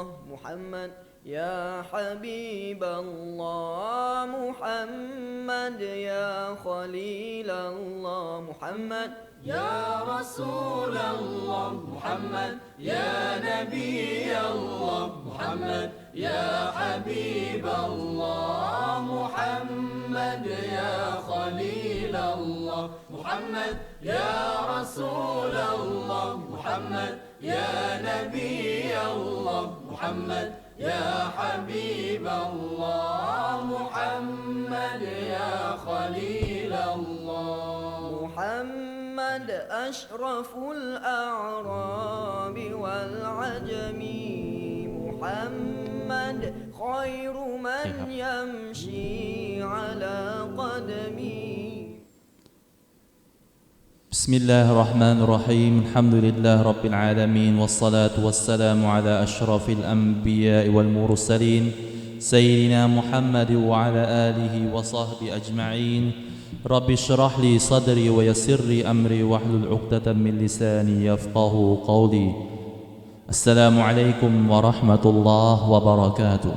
الله محمد. يا حبيب الله محمد. يا خليل الله محمد. يا رسول الله محمد. يا نبي الله محمد. يا حبيب الله محمد. يا خليل الله محمد. يا رسول الله محمد. يا نبي الله محمد يا حبيب الله. محمد يا خليل الله. محمد أشرف الأعراب والعجم. محمد خير من يمشي. بسم الله الرحمن الرحيم الحمد لله رب العالمين والصلاة والسلام على أشرف الأنبياء والمرسلين سيدنا محمد وعلى آله وصحبه أجمعين رب اشرح لي صدري ويسر لي أمري واحلل عقدة من لساني يفقه قولي السلام عليكم ورحمة الله وبركاته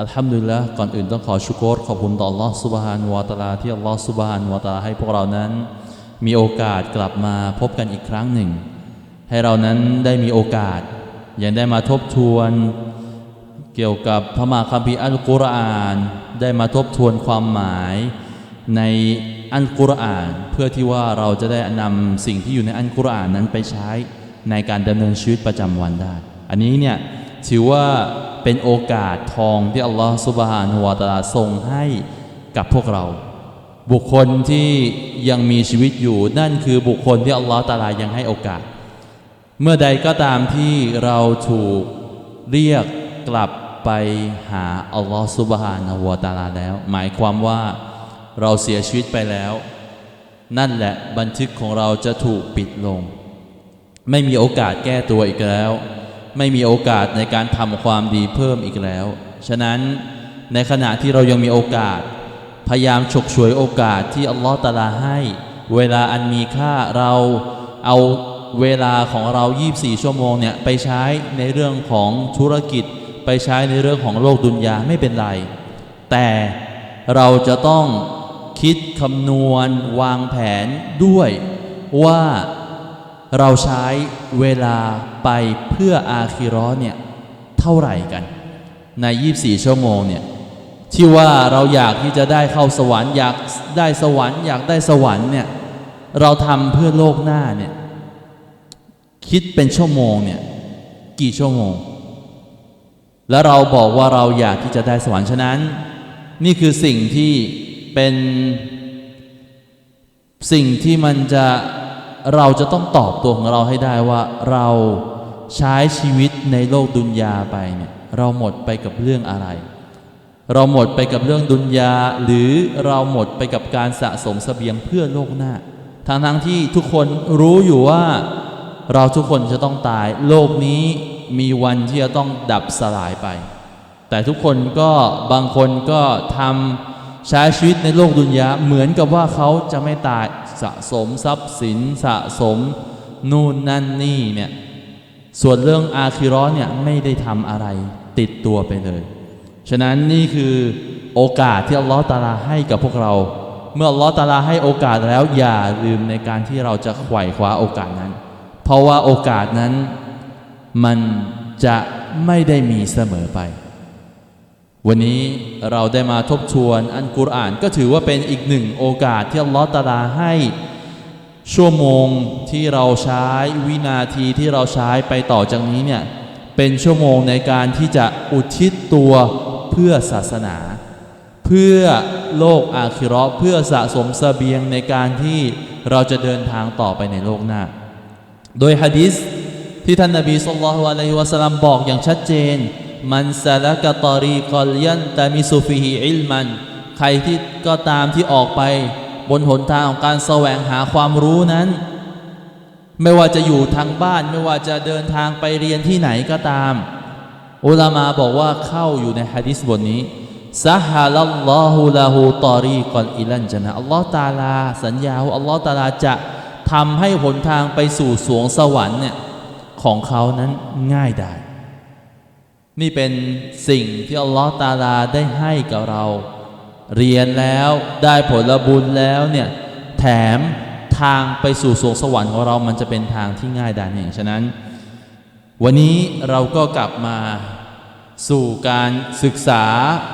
อัลฮัมดุลิลละก่อนอื่นต้องขอชุกรขอบคุณต่อ Allah สุบฮานวะตะอาลาที่ Allah สุบฮานวะตะอาลาให้พวกเรานั้น มีโอกาสกลับมาพบกันอีกครั้งหนึ่ง ให้เรานั้นได้มีโอกาส ยังได้มาทบทวน เกี่ยวกับพระมาคัมภีร์อัลกุรอาน ได้มาทบทวนความหมายในอัลกุรอาน เพื่อที่ว่าเราจะได้นำสิ่งที่อยู่ในอัลกุรอานนั้นไปใช้ในการดำเนินชีวิตประจำวันได้ อันนี้เนี่ยถือว่าเป็นโอกาสทองที่อัลลอฮฺสุบฮานะฮูวตาลาทรงให้กับพวกเรา บุคคลที่ยังมีชีวิตอยู่ นั่นคือบุคคลที่อัลลอฮฺตาลายังให้โอกาส เมื่อใดก็ตามที่เราถูกเรียกกลับไปหาอัลลอฮฺสุบฮานะวะตาลาแล้ว หมายความว่าเราเสียชีวิตไปแล้ว นั่นแหละบันทึกของเราจะถูกปิดลง ไม่มีโอกาสแก้ตัวอีกแล้ว ไม่มีโอกาสในการทำความดีเพิ่มอีกแล้ว ฉะนั้นในขณะที่เรายังมีโอกาส พยายามฉกฉวยโอกาสที่อัลลอฮฺตาลาให้ เวลาอันมีค่าเราเอาเวลาของเรา 24 ชั่วโมงเนี่ยไปใช้ในเรื่องของธุรกิจ ไปใช้ในเรื่องของโลกดุนยาไม่เป็นไร แต่เราจะต้องคิดคำนวณวางแผนด้วยว่าเราใช้เวลาไปเพื่ออาคิร้อเนี่ยเท่าไหร่กัน ใน 24 ชั่วโมงเนี่ย ที่ว่าเราอยากที่จะได้เข้าสวรรค์อยากได้สวรรค์อยากได้สวรรค์เนี่ยเราทำเพื่อโลกหน้าเนี่ยคิดเป็นชั่วโมงเนี่ยกี่ชั่วโมง แล้วเราบอกว่าเราอยากที่จะได้สวรรค์ฉะนั้น นี่คือสิ่งที่เป็นสิ่งที่มันจะเราจะต้องตอบตัวของเราให้ได้ว่าเราใช้ชีวิตในโลกดุนยาไปเนี่ยเราหมดไปกับเรื่องอะไร เราหมดไปกับเรื่องดุนยา หรือเราหมดไปกับการสะสมเสบียงเพื่อโลกหน้าทั้งทั้งที่ทุกคนรู้อยู่ว่าเราทุกคนจะต้องตาย โลกนี้มีวันที่จะต้องดับสลายไป แต่ทุกคนก็บางคนก็ทำใช้ชีวิตในโลกดุนยาเหมือนกับว่าเขาจะไม่ตายสะสมทรัพย์สินสะสมนู่นนั่นนี่เนี่ยส่วนเรื่องอาคิร้อนเนี่ยไม่ได้ทำอะไรติดตัวไปเลย ฉะนั้นนี่คือโอกาสที่อัลลอฮฺตาลาให้กับพวกเรา เมื่ออัลลอฮฺตาลาให้โอกาสแล้วอย่าลืมในการที่เราจะไขว่คว้าโอกาสนั้น เพราะว่าโอกาสนั้นมันจะไม่ได้มีเสมอไป วันนี้เราได้มาทบทวนอันกุรอานก็ถือว่าเป็นอีกหนึ่งโอกาสที่อัลลอฮฺตาลาให้ชั่วโมงที่เราใช้วินาทีที่เราใช้ไปต่อจากนี้เนี่ยเป็นชั่วโมงในการที่จะอุทิศตัว เพื่อศาสนา เพื่อโลกอาคิราะห์เพื่อสะสมเสบียงในการที่เราจะเดินทางต่อไปในโลกหน้า โดยฮะดิษที่ท่านนบีสุลต่านอะลัยฮิวะสัลลัมบอกอย่างชัดเจน มันซาลกะตอรีกอลยันตามิสุฟิฮิอิลมัน ใครที่ก็ตามที่ออกไป บนหนทางของการแสวงหาความรู้นั้น ไม่ว่าจะอยู่ทางบ้านไม่ว่าจะเดินทางไปเรียนที่ไหนก็ตาม อุลามาบอกว่าเข้าอยู่ในฮะดิษบทนี้ซาฮาลัลลอฮุลาหูตอรีกอนอิลันจนะอัลลอฮ์ตาลา สัญญาว่าอัลลอฮ์ตาลาจะทำให้หนทางไปสู่สวงสวรรค์เนี่ยของเขานั้นง่ายได้ นี่เป็นสิ่งที่อัลลอฮ์ตาลาได้ให้กับเรา เรียนแล้วได้ผลบุญแล้วเนี่ยแถมทางไปสู่สวงสวรรค์ของเรามันจะเป็นทางที่ง่ายดายอย่างฉะนั้น วันนี้เราก็กลับมา สู่การศึกษา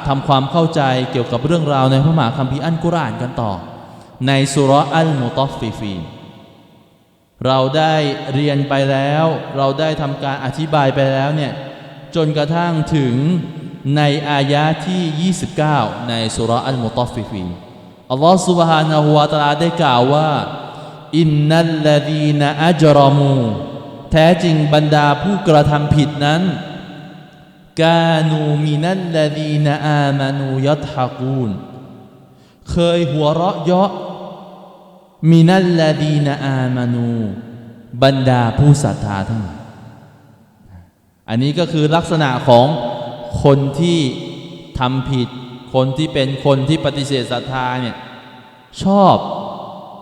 ทำความเข้าใจเกี่ยวกับเรื่องราวในพระมหาคัมภีร์อัลกุรอานกันต่อ ในสุเราะห์อัลมุตอฟฟิฟีน เราได้เรียนไปแล้ว เราได้ทำการอธิบายไปแล้วเนี่ยจนกระทั่งถึงในอายะที่ 29 ในสุเราะห์อัลมุตอฟฟิฟีนอัลลอฮฺ سبحانه และ تعالى ได้กล่าวว่า อินนัลลดีนอัจรอมู แท้จริงบรรดาผู้กระทำผิดนั้น กานูมินัลลดีนอามานูยัตฮะกูนเคยหัวเราะเยาะมินัลลดีนอามานู บรรดาผู้ศรัทธาทั้งหลายอันนี้ก็คือลักษณะของคนที่ทำผิด คนที่เป็นคนที่ปฏิเสธศรัทธาเนี่ยชอบ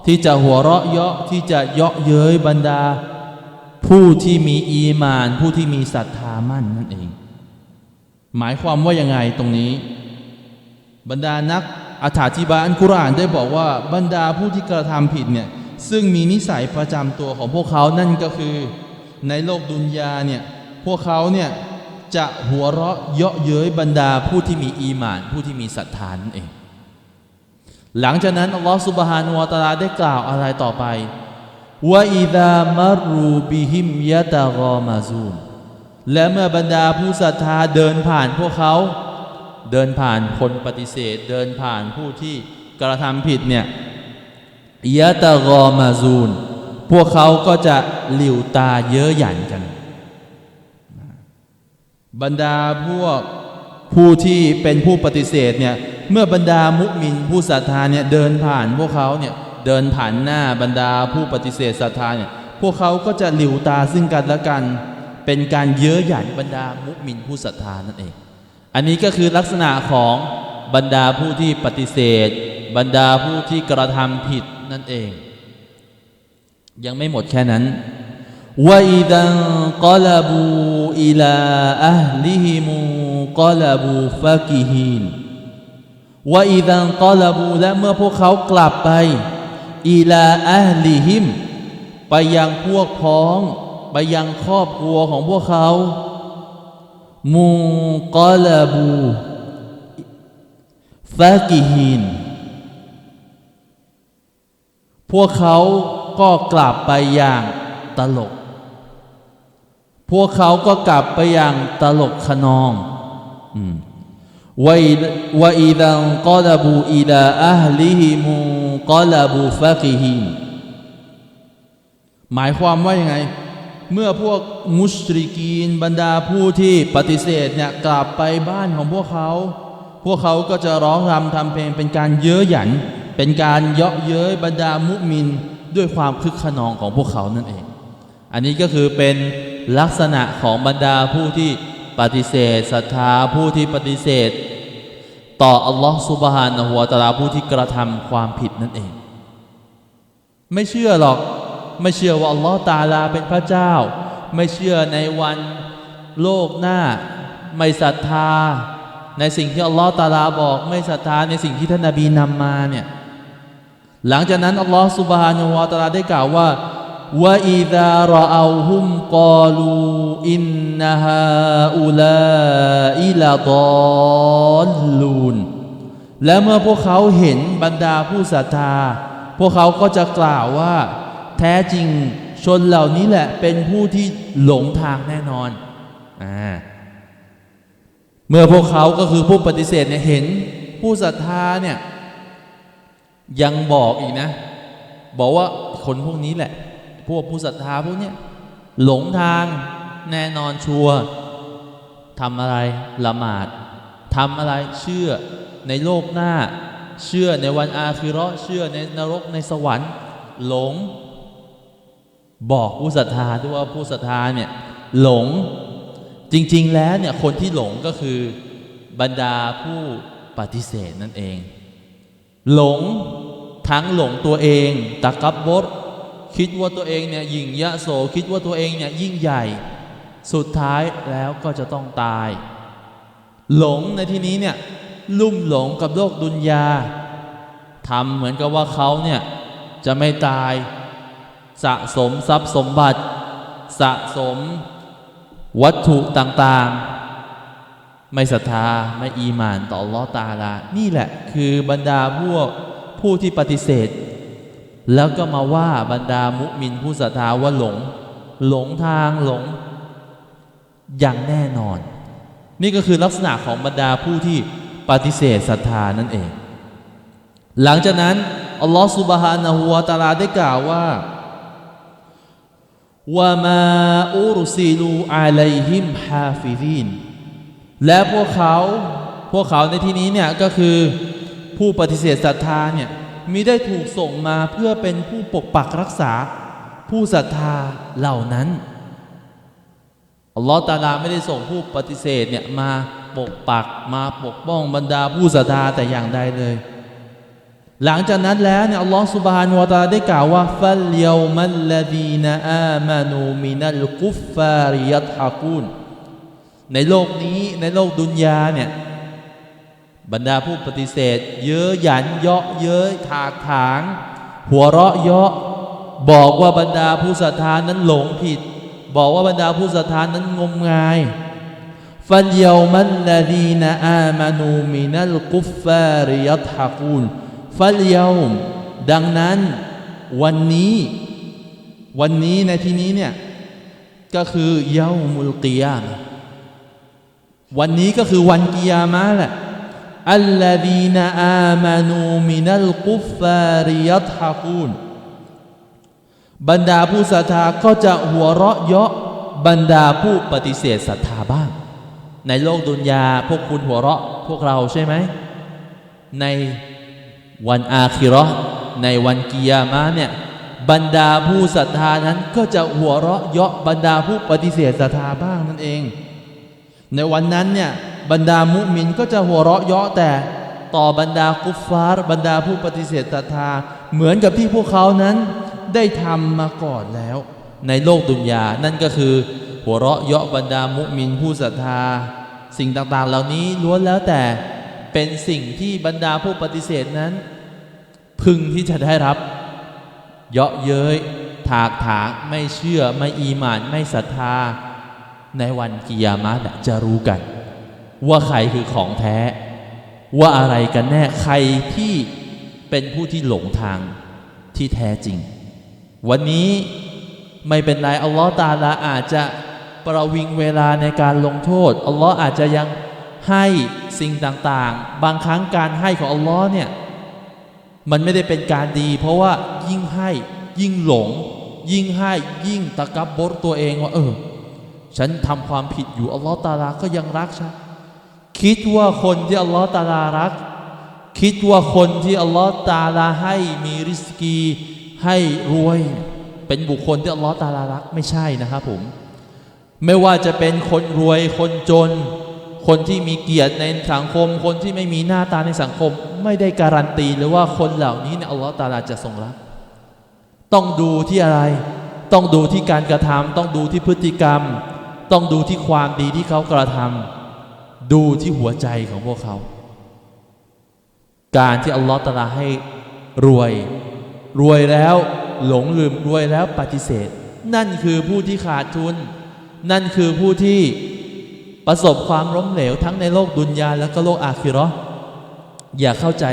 ที่จะหัวเราะเยาะที่จะเยาะเย้ยบรรดา ผู้ที่มีอีมาน ผู้ที่มีศรัทธามั่นนั่นเอง หมายความว่ายังไงตรงนี้ บรรดานักอธิบายอันกุรอานได้บอกว่าบรรดาผู้ที่กระทำผิดเนี่ยซึ่งมีนิสัยประจำตัวของพวกเขานั่นก็คือ ในโลกดุนยาเนี่ยพวกเขาเนี่ยจะหัวเราะเยาะเย้ยบรรดาผู้ที่มีอีหมาน ผู้ที่มีศรัทธานั่นเอง หลังจากนั้นอัลลอฮฺสุบฮานุวะตาลาได้กล่าวอะไรต่อไปว่าอิดามารูบิฮิมยะตะกอมาซูน และเมื่อบรรดาผู้ศรัทธาเดินผ่านพวกเขา เดินผ่านคนปฏิเสธ เดินผ่านผู้ที่กระทำผิดเนี่ยยะตะกอมาซูน พวกเขาก็จะหลิวตาเย้อหยันกัน บรรดาพวกผู้ที่เป็นผู้ปฏิเสธเนี่ยเมื่อบรรดามุมินผู้ศรัทธาเนี่ยเดินผ่านพวกเขาเนี่ยเดินผ่านหน้าบรรดาผู้ปฏิเสธศรัทธาเนี่ยพวกเขาก็จะหลิวตาซึ่งกันและกัน เป็นการเย้อหยันบรรดามุมินผู้ศรัทธานั่นเอง อันนี้ก็คือลักษณะของบรรดาผู้ที่ปฏิเสธ บรรดาผู้ที่กระทำผิดนั่นเอง ยังไม่หมดแค่นั้น وإذا انقلبوا إلى أهلهم انقلبوا فكهين وإذا انقلبوا และเมื่อพวกเขากลับไปอีลาอัลลิฮิมไปยังพวกพ้อง ไปยังครอบครัวของพวกเขามุกอลาบูฟากิฮินพวกเขาก็กลับไปอย่างตลก พวกเขาก็กลับไปอย่างตลกขนองวอีดังกอลาบูอีลาอัลลิฮิมูกอลาบูฟากิฮินหมายความว่ายังไง เมื่อพวกมุสริกีนบรรดาผู้ที่ปฏิเสธเนี่ยกลับไปบ้านของพวกเขา พวกเขาก็จะร้องรำทำเพลงเป็นการเย้อหยัน เป็นการเยาะเย้ยบรรดามุมินด้วยความคึกขนองของพวกเขานั่นเอง อันนี้ก็คือเป็นลักษณะของบรรดาผู้ที่ปฏิเสธศรัทธาผู้ที่ปฏิเสธ ต่ออัลลอฮ์ซุบฮานะฮูวตะอาลาผู้ที่กระทำความผิดนั่นเอง ไม่เชื่อหรอก ไม่เชื่อว่าอัลลอฮ์ตาลาเป็นพระเจ้า ไม่เชื่อในวันโลกหน้า ไม่ศรัทธา ในสิ่งที่อัลลอฮ์ตาลาบอก ไม่ศรัทธาในสิ่งที่ท่านนบีนำมาเนี่ยหลังจากนั้นอัลลอฮ์ซุบฮานะฮูวะตาลาได้กล่าวว่าว่าอิดารอเอาฮุมกอลูอินนะฮาอุลาอิลาดอลลูนและเมื่อพวกเขาเห็นบรรดาผู้ศรัทธา พวกเขาก็จะกล่าวว่า แท้จริงชนเหล่านี้แหละเป็นผู้ที่หลงทางแน่นอนอ่าเมื่อพวกเขาก็คือผู้ปฏิเสธเนี่ยเห็นผู้ศรัทธาเนี่ยยังบอกอีกนะ บอกว่าคนพวกนี้แหละ พวกผู้ศรัทธาพวกเนี้ยหลงทางแน่นอนชัวทำอะไรละหมาดทำอะไรเชื่อในโลกหน้า เชื่อในวันอาคิเราะเชื่อในนรกในสวรรค์ หลง บอกผู้ศรัทธาด้วยว่าผู้ศรัทธาเนี่ยหลงจริง ๆ แล้วเนี่ยคนที่หลงก็คือบรรดาผู้ปฏิเสธนั่นเอง หลงทั้งหลงตัวเองตะกับบดคิดว่าตัวเองเนี่ยยิ่งยะโสคิดว่าตัวเองเนี่ยยิ่งใหญ่ สุดท้ายแล้วก็จะต้องตาย หลงในที่นี้เนี่ยลุ่มหลงกับโลกดุนยาทำเหมือนกับว่าเขาเนี่ยจะไม่ตาย สะสมทรัพย์สมบัติ สะสมวัตถุต่างๆ ไม่ศรัทธาไม่อีมานต่อลอตาลา นี่แหละคือบรรดาพวกผู้ที่ปฏิเสธ แล้วก็มาว่าบรรดามุมินผู้ศรัทธาว่าหลง หลงทางหลง อย่างแน่นอน นี่ก็คือลักษณะของบรรดาผู้ที่ปฏิเสธศรัทธานั่นเอง หลังจากนั้นอัลลอฮฺสุบฮานะฮูวะตาลาได้กล่าวว่า วะมาอุรซิลูอะลัยฮิมฮาฟิซีนและพวกเขาพวกเขาในที่นี้เนี่ยก็คือผู้ปฏิเสธศรัทธาเนี่ยมิได้ถูกส่งมาเพื่อเป็นผู้ปกปักรักษา ผู้ศรัทธาเหล่านั้นอัลลอฮฺตาลาไม่ได้ส่งผู้ปฏิเสธเนี่ยมาปกปักมาปกป้องบรรดาผู้ศรัทธาแต่อย่างใดเลย หลังจากนั้นแล้วเนี่ยอัลลอฮฺสุบฮานวตาได้กล่าวว่าฟัลเยามัลลดีนอามานูมินัลกุฟฟาริยัตฮะกูนในโลกนี้ในโลกดุนยาเนี่ยบรรดาผู้ปฏิเสธ เย้ยหยันเยาะเย้ยถากถาง หัวเราะเยาะบอกว่าบรรดาผู้ศรัทธานั้นหลงผิด บอกว่าบรรดาผู้ศรัทธานั้นงมงายฟัลเยามัลลดีนอามานูมินัลกุฟฟาริยัตฮะกูน ฟัลเยามดังนั้นวันนี้ วันนี้ในที่นี้เนี่ย ก็คือเยามุลกิยามวันนี้ก็คือวันกิยามะแหละอัลลดีนอามานูมินัลกุฟฟาริยัตฮะกูนบรรดาผู้ศรัทธาก็จะหัวเราะเยาะบรรดาผู้ปฏิเสธศรัทธาบ้าง ในโลกดุนยาพวกคุณหัวเราะพวกเราใช่ไหมใน วันอาคิราะห์ในวันกิยามะเนี่ยบรรดาผู้ศรัทธานั้นก็จะหัวเราะเยาะบรรดาผู้ปฏิเสธศรัทธาบ้างนั่นเอง ในวันนั้นเนี่ยบรรดามุมินก็จะหัวเราะเยาะแต่ต่อบรรดากุฟฟาร์บรรดาผู้ปฏิเสธศรัทธา เหมือนกับที่พวกเขานั้นได้ทำมาก่อนแล้ว ในโลกดุนยา นั่นก็คือ หัวเราะเยาะบรรดามุมินผู้ศรัทธา สิ่งต่างๆ เหล่านี้ล้วนแล้วแต่ เป็นสิ่งที่บรรดาผู้ปฏิเสธนั้น พึงที่จะได้รับ เยาะเย้ยถากถางไม่เชื่อไม่อีหมานไม่ศรัทธา ในวันกิยามะห์น่ะจะรู้กัน ว่าใครคือของแท้ ว่าอะไรกันแน่ใครที่เป็นผู้ที่หลงทางที่แท้จริง วันนี้ไม่เป็นไรอัลลอฮ์ตาลาอาจจะประวิงเวลาในการลงโทษอัลลอฮ์อาจจะยัง ให้สิ่งต่างๆ บางครั้งการให้ของอัลลอฮ์เนี่ย มันไม่ได้เป็นการดี เพราะว่ายิ่งให้ยิ่งหลง ยิ่งให้ยิ่งตะกับบดตัวเองว่าเออ ฉันทำความผิดอยู่อัลลอฮ์ตาลาก็ยังรักฉันคิดว่าคนที่อัลลอฮ์ตาลารัก คิดว่าคนที่อัลลอฮ์ตาลาให้มีริสกีให้รวย เป็นบุคคลที่อัลลอฮ์ตาลารักไม่ใช่นะครับผม ไม่ว่าจะเป็นคนรวยคนจน คนที่มีเกียรติในสังคม คนที่ไม่มีหน้าตาในสังคม ไม่ได้การันตีเลยว่าคนเหล่านี้เนี่ยอัลลอฮ์ตาลาจะทรงรัก ต้องดูที่อะไร ต้องดูที่การกระทำต้องดูที่พฤติกรรม ต้องดูที่ความดีที่เขากระทำดูที่หัวใจของพวกเขา การที่อัลลอฮ์ตาลาให้รวย รวยแล้วหลงลืมรวยแล้วปฏิเสธ นั่นคือผู้ที่ขาดทุน นั่นคือผู้ที่ ประสบความล้มเหลวทั้งในโลกดุนยาและก็โลกอาคิราะห์อย่าเข้าใจ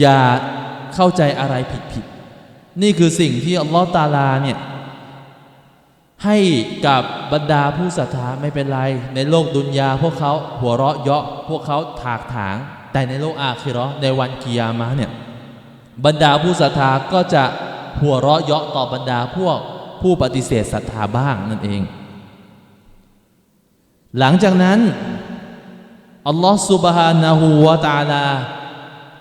อย่าเข้าใจอะไรผิดผิดๆนี่คือสิ่งที่อัลลอฮ์ตาลาเนี่ยให้กับบรรดาผู้ศรัทธาไม่เป็นไร ในโลกดุนยาพวกเขาหัวเราะเยาะพวกเขาถากถาง แต่ในโลกอาคิราะห์ในวันกิยามะเนี่ยบรรดาผู้ศรัทธาก็จะหัวเราะเยาะต่อบรรดาพวกผู้ปฏิเสธศรัทธาบ้างนั่นเอง หลังจากนั้นอัลลอฮฺสุบฮานะฮูวาตาลา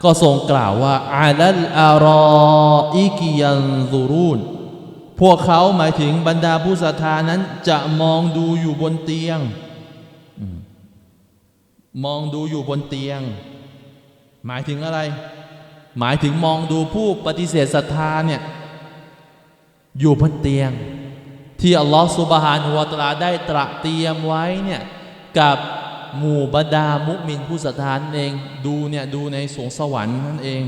ก็ทรงกล่าวว่าอาลัลอารออิกิยันซูรุนพวกเขาหมายถึงบรรดาผู้ศรัทธานั้น จะมองดูอยู่บนเตียง มองดูอยู่บนเตียง หมายถึงอะไร หมายถึงมองดูผู้ปฏิเสธศรัทธาเนี่ยอยู่บนเตียง ที่อัลลอฮฺสุบฮานุวตะอาลาได้ตระเตรียมไว้เนี่ยกับหมู่บรรดามุมินผู้ศรัทธานเองดูเนี่ยดูในสวงสวรรค์นั่นเอง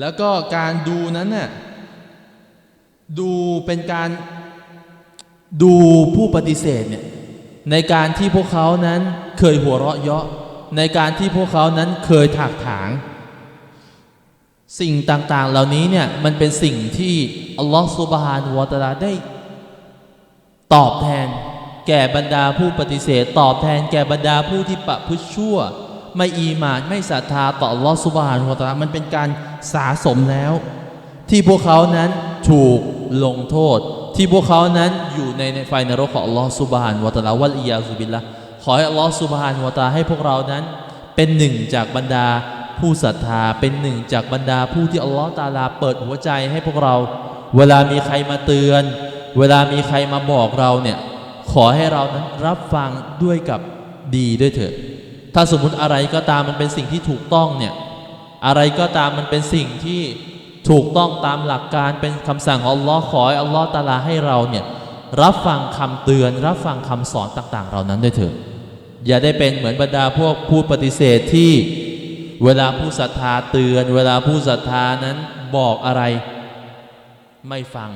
แล้วก็การดูนั้นน่ะดูเป็นการดูผู้ปฏิเสธเนี่ยในการที่พวกเขานั้นเคยหัวเราะเยาะในการที่พวกเขานั้นเคยถากถาง สิ่งต่างๆ เหล่านี้เนี่ยมันเป็นสิ่งที่อัลลอฮฺสุบฮานวะตาลาได้ ตอบแทน แก่บรรดาผู้ปฏิเสธ ตอบแทนแก่บรรดาผู้ที่ประพฤติชั่ว ไม่อีหมานไม่ศรัทธาต่ออัลลอฮฺสุบฮานวะตาลามันเป็นการสาสมแล้ว ที่พวกเขานั้นถูกลงโทษ ที่พวกเขานั้นอยู่ในในไฟนรกของอัลลอฮฺสุบฮานวะตาลาวัลอียาซุบิลละขอให้อัลลอฮฺสุบฮานวะตาลาให้พวกเรานั้นเป็นหนึ่งจากบรรดา ผู้ศรัทธาเป็นหนึ่งจากบรรดาผู้ที่อัลลอฮฺตาลาเปิดหัวใจให้พวกเรา เวลามีใครมาเตือน เวลามีใครมาบอกเราเนี่ยขอให้เรานั้นรับฟังด้วยกับดีด้วยเถิดถ้าสมมุติอะไรก็ตามมันเป็นสิ่งที่ถูกต้องเนี่ยอะไรก็ตามมันเป็นสิ่งที่ถูกต้องตามหลักการเป็นคำสั่งของอัลลอฮ์ขอให้อัลลอฮ์ตาลาให้เราเนี่ยรับฟังคำเตือน รับฟังคำสอนต่าง ๆ เหล่านั้นด้วยเถิดอย่าได้เป็นเหมือนบรรดาพวกผู้ปฏิเสธที่ เวลาผู้ศรัทธาเตือน เวลาผู้ศรัทธานั้นบอกอะไร ไม่ฟัง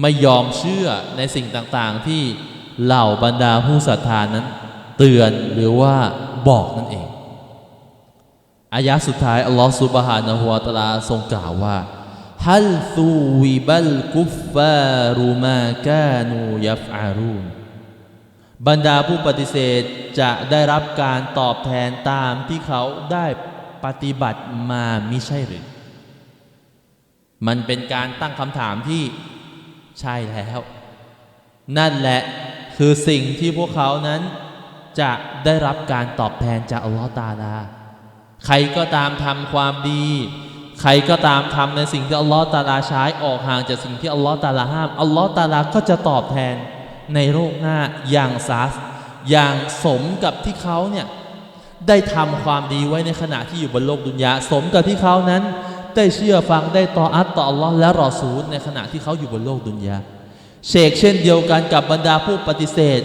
ไม่ยอมเชื่อในสิ่งต่างๆ ที่เหล่าบรรดาผู้ศรัทธานั้น เตือนหรือว่าบอกนั่นเองอายะสุดท้ายอัลลอฮฺสุบฮานะฮูวะตาลาทรงกล่าวว่าฮัลซูวิบัลกุฟฟารุมากานูยัฟอารูน บรรดาผู้ปฏิเสธจะได้รับการตอบแทนตามที่เขาได้ปฏิบัติมามิใช่หรือ มันเป็นการตั้งคำถามที่ใช่แล้ว นั่นแหละคือสิ่งที่พวกเขานั้น จะได้รับการตอบแทนจากอัลลอฮฺตาลา ใครก็ตามทำความดี ใครก็ตามทำในสิ่งที่อัลลอฮฺตาลาใช้ออกห่างจากสิ่งที่อัลลอฮฺตาลาห้ามอัลลอฮฺตาลาก็จะตอบแทน ในโลกหน้าอย่างสาอย่างสมกับที่เขาเนี่ยได้ทำความดีไว้ในขณะที่อยู่บนโลกดุนยาสมกับที่เขานั้น ได้เชื่อฟังได้ต่ออัตต่ออัลลอฮ์และรอซูลในขณะที่เขาอยู่บนโลกดุนยาเชกเช่นเดียวกันกับบรรดาผู้ปฏิเสธ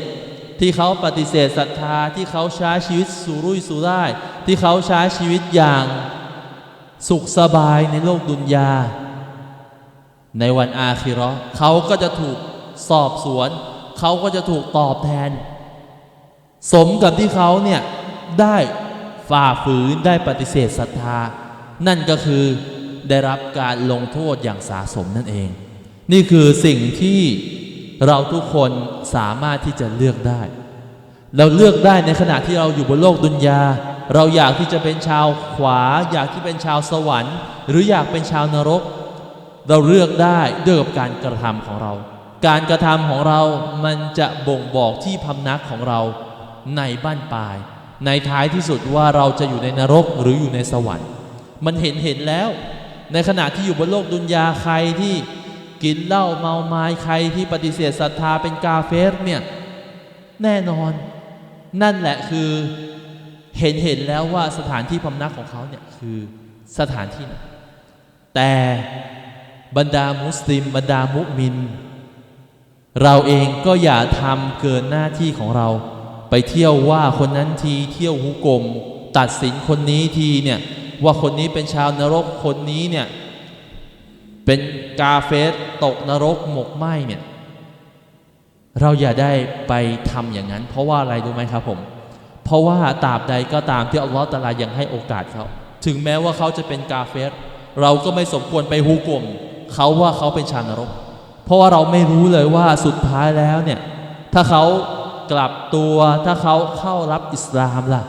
ที่เขาปฏิเสธศรัทธาที่เขาใช้ชีวิตสุรุ่ยสุร่าย ที่เขาใช้ชีวิตอย่างสุขสบายในโลกดุนยา ในวันอาคิราะห์เขาก็จะถูกสอบสวน เขาก็จะถูกตอบแทน สมกับที่เขาเนี่ยได้ฝ่าฝืนได้ปฏิเสธศรัทธา นั่นก็คือได้รับการลงโทษอย่างสาสมนั่นเอง นี่คือสิ่งที่เราทุกคนสามารถที่จะเลือกได้ เราเลือกได้ในขณะที่เราอยู่บนโลกดุนยา เราอยากที่จะเป็นชาวขวา อยากที่เป็นชาวสวรรค์ หรืออยากเป็นชาวนรก เราเลือกได้ด้วยกับการกระทำของเรา การกระทำของเรามันจะบ่งบอกที่พำนักของเราในบ้านปลาย ในท้ายที่สุดว่าเราจะอยู่ในนรกหรืออยู่ในสวรรค์ มันเห็นเห็นแล้ว ในขณะที่อยู่บนโลกดุนยาใครที่กินเหล้าเมาไม้ใครที่ปฏิเสธศรัทธาเป็นกาเฟสเนี่ยแน่นอน นั่นแหละคือเห็นเห็นแล้วว่าสถานที่พำนักของเขาเนี่ยคือสถานที่ไหนแต่บรรดามุสลิม บรรดามุมิน เราเองก็อย่าทำเกินหน้าที่ของเรา ไปเที่ยวว่าคนนั้นทีเที่ยวหุกลมตัดสินคนนี้ทีเนี่ยว่าคนนี้เป็นชาวนรกคนนี้เนี่ยเป็นกาเฟสตกนรกหมกไหมเนี่ยเราอย่าได้ไปทำอย่างนั้น เพราะว่าอะไรรู้ไหมครับผม เพราะว่าตราบใดก็ตามที่อัลลอฮฺตะอาลายังให้โอกาสเขาถึงแม้ว่าเขาจะเป็นกาเฟสเราก็ไม่สมควรไปฮุกลมเขาว่าเขาเป็นชาวนรก เพราะว่าเราไม่รู้เลยว่าสุดท้ายแล้วเนี่ย ถ้าเขากลับตัวถ้าเขาเข้ารับอิสลามล่ะ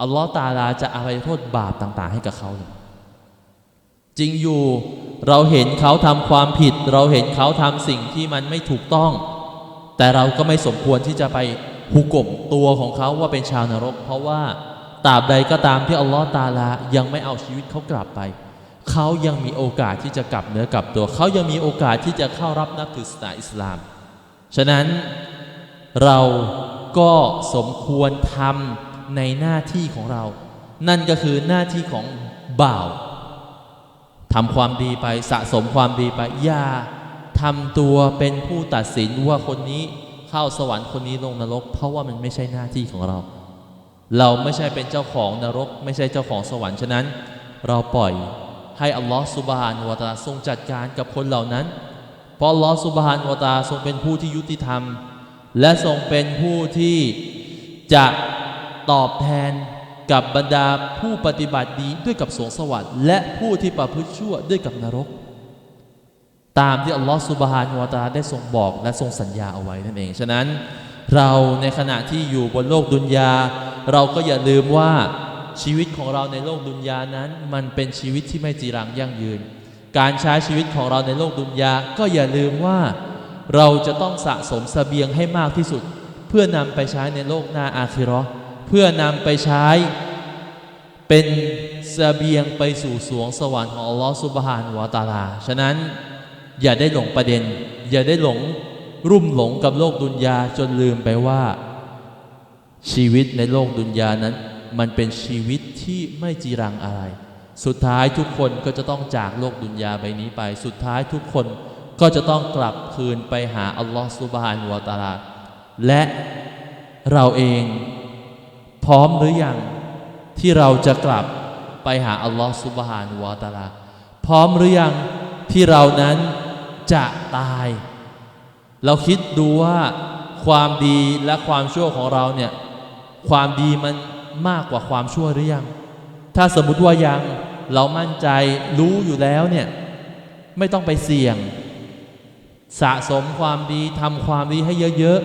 อัลลอฮฺตาลาจะอภัยโทษบาปต่าง ๆ ให้กับเขาเลยจริงอยู่เราเห็นเขาทำความผิด เราเห็นเขาทำสิ่งที่มันไม่ถูกต้อง แต่เราก็ไม่สมควรที่จะไปหุกมตัวของเขาว่าเป็นชาวนรก เพราะว่าตราบใดก็ตามที่อัลลอฮฺตาลายังไม่เอาชีวิตเขากลับไป เขายังมีโอกาสที่จะกลับเนื้อกลับตัว เขายังมีโอกาสที่จะเข้ารับนับถือศาสนาอิสลาม ฉะนั้นเราก็สมควรทำในหน้าที่ของเรา นั่นก็คือหน้าที่ของบ่าวทำความดีไปสะสมความดีไปอย่าทำตัวเป็นผู้ตัดสินว่าคนนี้เข้าสวรรค์คนนี้ลงนรก เพราะว่ามันไม่ใช่หน้าที่ของเรา เราไม่ใช่เป็นเจ้าของนรก ไม่ใช่เจ้าของสวรรค์ฉะนั้น เราปล่อย ให้อัลลอฮฺสุบฮานวะตาทรงจัดการกับคนเหล่านั้น เพราะอัลลอฮฺสุบฮานวะตาทรงเป็นผู้ที่ยุติธรรม และทรงเป็นผู้ที่จะตอบแทนกับบรรดาผู้ปฏิบัติดีด้วยกับสวงสวรรค์และผู้ที่ประพฤติชั่วด้วยกับนรก ตามที่อัลลอฮฺสุบฮานวะตาได้ทรงบอกและทรงสัญญาเอาไว้นั่นเอง ฉะนั้นเราในขณะที่อยู่บนโลกดุนยา เราก็อย่าลืมว่า ชีวิตของเราในโลกดุนยานั้น มันเป็นชีวิตที่ไม่จีรังยั่งยืน การใช้ชีวิตของเราในโลกดุนยาก็อย่าลืมว่า เราจะต้องสะสมเสบียงให้มากที่สุด เพื่อนำไปใช้ในโลกหน้าอาคิราะห์เพื่อนำไปใช้เป็นเสบียงไปสู่สวงสวรรค์ของอัลลอฮฺสุบฮานวะตาลา ฉะนั้นอย่าได้หลงประเด็น อย่าได้หลงรุ่มหลงกับโลกดุนยาจนลืมไปว่า ชีวิตในโลกดุนยานั้น มันเป็นชีวิตที่ไม่จีรังอะไร สุดท้ายทุกคนก็จะต้องจากโลกดุนยาใบนี้ไป สุดท้ายทุกคนก็จะต้องกลับคืนไปหาอัลลอฮฺสุบฮานุวะตาลา และเราเองพร้อมหรือยังที่เราจะกลับไปหาอัลลอฮฺสุบฮานุวะตาลา พร้อมหรือยังที่เรานั้นจะตาย เราคิดดูว่าความดีและความชั่วของเราเนี่ยความดีมัน มากกว่าความชั่วหรือยัง ถ้าสมมุติว่ายังเรามั่นใจรู้อยู่แล้วเนี่ยไม่ต้องไปเสี่ยง สะสมความดีทำความดีให้เยอะ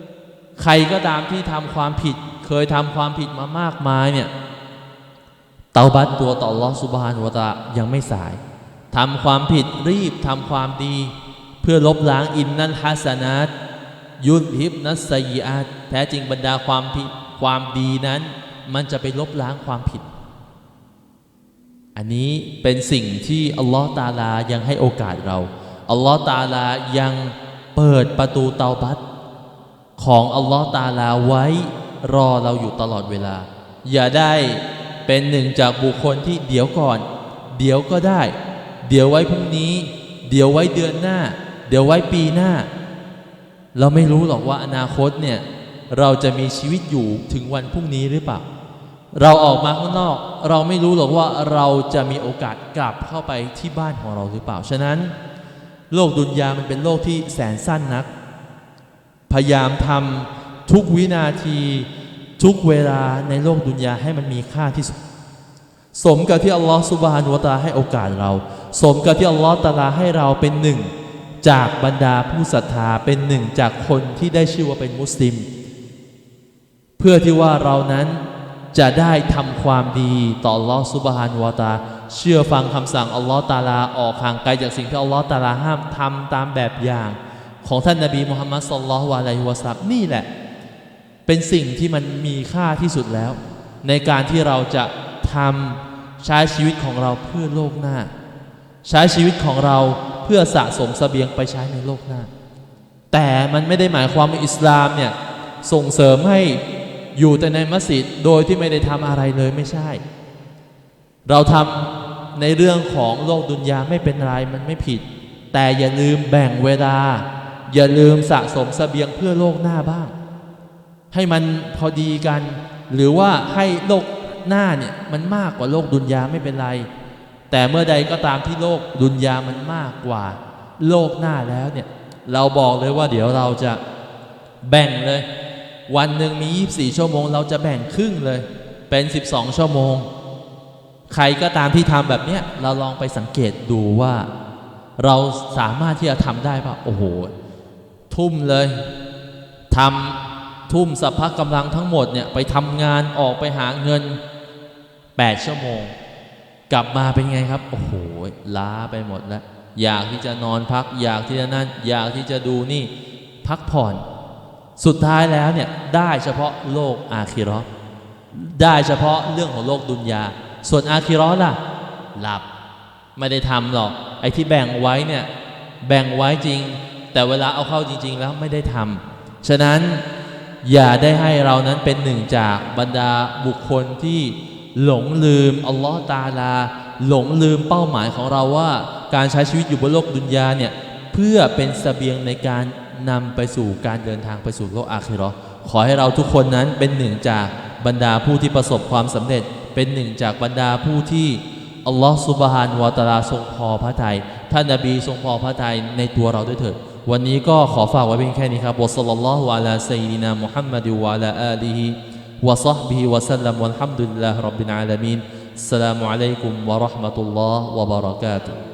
ๆ ใครก็ตามที่ทำความผิด เคยทำความผิดมามากมายเนี่ยเตาบัตตัวต่อลอสุบฮานวตะอายังไม่สายทำความผิดรีบทำความดี เพื่อลบล้างอินนัลฮัสนัตยุดฮิบนัสไซอาตแท้จริงบรรดาความผิด ความดีนั้น มันจะไปลบล้างความผิด อันนี้เป็นสิ่งที่อัลลอฮ์ตาลายังให้โอกาสเราอัลลอฮ์ตาลายังเปิดประตูเตาบัตของอัลลอฮ์ตาลาไว้รอเราอยู่ตลอดเวลา อย่าได้เป็นหนึ่งจากบุคคลที่เดี๋ยวก่อน เดี๋ยวก็ได้ เดี๋ยวไว้พรุ่งนี้ เดี๋ยวไว้เดือนหน้า เดี๋ยวไว้ปีหน้า เราไม่รู้หรอกว่าอนาคตเนี่ย เราจะมีชีวิตอยู่ถึงวันพรุ่งนี้หรือเปล่า เราออกมาข้างนอก เราไม่รู้หรอกว่าเราจะมีโอกาสกลับเข้าไปที่บ้านของเราหรือเปล่า ฉะนั้น โลกดุนยามันเป็นโลกที่แสนสั้นนัก พยายามทำทุกวินาทีทุกเวลาในโลกดุนยาให้มันมีค่าที่สุด สมกับที่อัลลอฮฺสุบฮานุวตาให้โอกาสเรา สมกับที่อัลลอฮฺตาลาให้เราเป็นหนึ่ง จากบรรดาผู้ศรัทธาเป็นหนึ่งจากคนที่ได้ชื่อว่าเป็นมุสลิม พื่อที่ว่าเรานั้นจะได้ทำความดีต่ออัลลอฮฺสุบฮานวะตา เชื่อฟังคำสั่งอัลลอฮฺตาลาออกห่างไกลจากสิ่งที่อัลลอฮฺตาลาห้ามทำตามแบบอย่าง ของท่านนบีมุฮัมมัดสลลัลลอฮุอะลัยฮิวะซัลลัมนี่แหละ เป็นสิ่งที่มันมีค่าที่สุดแล้ว ในการที่เราจะทำใช้ชีวิตของเราเพื่อโลกหน้า ใช้ชีวิตของเราเพื่อสะสมเสบียงไปใช้ในโลกหน้า แต่มันไม่ได้หมายความว่าอิสลามเนี่ยส่งเสริมให้ อยู่แต่ในมัสยิดโดยที่ไม่ได้ทำอะไรเลยไม่ใช่ เราทำในเรื่องของโลกดุนยาไม่เป็นไรมันไม่ผิด แต่อย่าลืมแบ่งเวลา อย่าลืมสะสมเสบียงเพื่อโลกหน้าบ้าง ให้มันพอดีกัน หรือว่าให้โลกหน้าเนี่ยมันมากกว่าโลกดุนยาไม่เป็นไร แต่เมื่อใดก็ตามที่โลกดุนยามันมากกว่า โลกหน้าแล้วเนี่ยเราบอกเลยว่าเดี๋ยวเราจะแบ่งเลย วันหนึ่งมี 24 ชั่วโมง เราจะแบ่งครึ่งเลย เป็น 12 ชั่วโมง ใครก็ตามที่ทำแบบเนี้ยเราลองไปสังเกตดูว่า เราสามารถที่จะทำได้ป่ะโอ้โห ทุ่มเลยทำทุ่มสัพพะกำลังทั้งหมดเนี่ยไปทำงานออกไปหาเงิน 8 ชั่วโมง กลับมาเป็นไงครับ โอ้โห ล้าไปหมดแล้ว อยากที่จะนอนพัก อยากที่จะนั่น อยากที่จะดูนี่ พักผ่อน สุดท้ายแล้วเนี่ยได้เฉพาะโลกอาคิราะห์ได้เฉพาะเรื่องของโลกดุนยา ส่วนอาคิราะห์ล่ะ หลับ ไม่ได้ทำหรอก ไอ้ที่แบ่งไว้เนี่ยแบ่งไว้จริง แต่เวลาเอาเข้าจริง ๆ แล้วไม่ได้ทำฉะนั้นอย่าได้ให้เรานั้นเป็นหนึ่งจากบรรดาบุคคลที่หลงลืมอัลลอฮ์ตาลา หลงลืมเป้าหมายของเราว่า การใช้ชีวิตอยู่บนโลกดุนยาเนี่ยเพื่อเป็นสเสบียงในการ นำไปสู่การเดินทางไปสู่โลกอาคิราะห์ขอให้เราทุกคนนั้นเป็นหนึ่งจากบรรดาผู้ที่ประสบความสำเร็จ เป็นหนึ่งจากบรรดาผู้ที่อัลลอฮ์ซุบฮานวะตาลาทรงพอพระทัยท่านนบีทรงพอพระทัยในตัวเราด้วยเถิดวันนี้ก็ขอฝากไว้เพียงแค่นี้ครับวะซัลลัลลอฮุอะลาซัยยินามุฮัมมัดวะลาอาลีฮิวะซอฮบิฮิวะซัลลัมวัลฮัมดุลิลลาฮิร็อบบิลอาลามีนสลามุอะลัยกุมวะราะห์มะตุลลอฮ์วะบะเราะกาตุฮ์